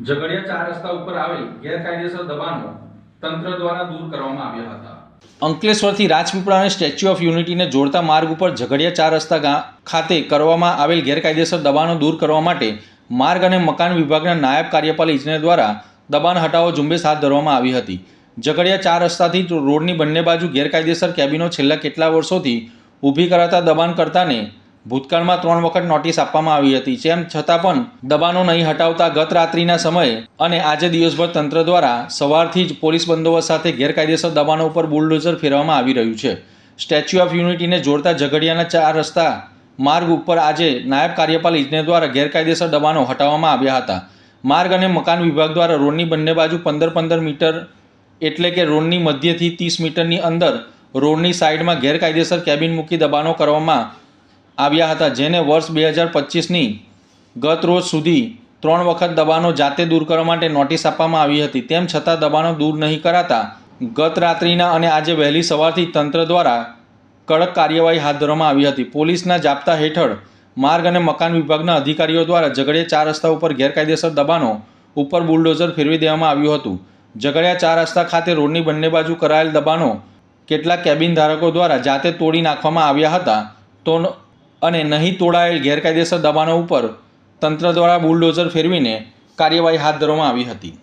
ઝઘડિયા ચાર રસ્તા ઉપર આવેલ ગેરકાયદેસર દબાણો તંત્ર દ્વારા દૂર કરવામાં આવ્યા હતા. અંકલેશ્વરથી રાજપીપળા અને સ્ટેચ્યુ ઓફ યુનિટીને જોડતા માર્ગ ઉપર ઝઘડિયા ચાર રસ્તા ખાતે કરવામાં આવેલ ગેરકાયદેસર દબાણો દૂર કરવા માટે માર્ગ અને મકાન વિભાગના નાયબ કાર્યપાલ ઇજનેર દ્વારા દબાણ હટાવો ઝુંબેશ હાથ ધરવામાં આવી હતી. ઝઘડિયા ચાર રસ્તાથી રોડની બંને બાજુ ગેરકાયદેસર કેબિનો છેલ્લા કેટલા વર્ષોથી ઊભી કરાતા દબાણકર્તાને ભૂતકાળમાં ત્રણ વખત નોટિસ આપવામાં આવી હતી, જેમ છતાં પણ દબાણો નહીં હટાવતા ગત રાત્રિના સમયે અને આજે દિવસભર તંત્ર દ્વારા સવારથી જ પોલીસ બંદોબસ્ત સાથે ગેરકાયદેસર દબાણો ઉપર બુલડોઝર ફેરવામાં આવી રહ્યું છે. સ્ટેચ્યુ ઓફ યુનિટીને જોડતા ઝઘડિયાના ચાર રસ્તા માર્ગ ઉપર આજે નાયબ કાર્યપાલ ઇજનેર દ્વારા ગેરકાયદેસર દબાણો હટાવવામાં આવ્યા હતા. માર્ગ અને મકાન વિભાગ દ્વારા રોડની બંને બાજુ પંદર પંદર મીટર એટલે કે રોડની મધ્યથી ત્રીસ મીટરની અંદર રોડની સાઇડમાં ગેરકાયદેસર કેબિન મૂકી દબાણો કરવામાં આવ્યા હતા, જેને વર્ષ બે હજાર પચીસની ગત રોજ સુધી ત્રણ વખત દબાણો જાતે દૂર કરવા માટે નોટિસ આપવામાં આવી હતી. તેમ છતાં દબાણો દૂર નહીં કરાતા, ગત રાત્રિના અને આજે વહેલી સવારથી તંત્ર દ્વારા કડક કાર્યવાહી હાથ ધરવામાં આવી હતી. પોલીસના જાપ્તા હેઠળ માર્ગ અને મકાન વિભાગના અધિકારીઓ દ્વારા ઝઘડિયા ચાર રસ્તા ઉપર ગેરકાયદેસર દબાણો ઉપર બુલડોઝર ફેરવી દેવામાં આવ્યું હતું. ઝઘડિયા ચાર રસ્તા ખાતે રોડની બંને બાજુ કરાયેલ દબાણો કેટલાક કેબિન ધારકો દ્વારા જાતે તોડી નાખવામાં આવ્યા હતા. તો અને નહીં તોડાયેલ ગેરકાયદેસર દબાણો ઉપર તંત્ર દ્વારા બુલડોઝર ફેરવીને કાર્યવાહી હાથ ધરવામાં આવી હતી.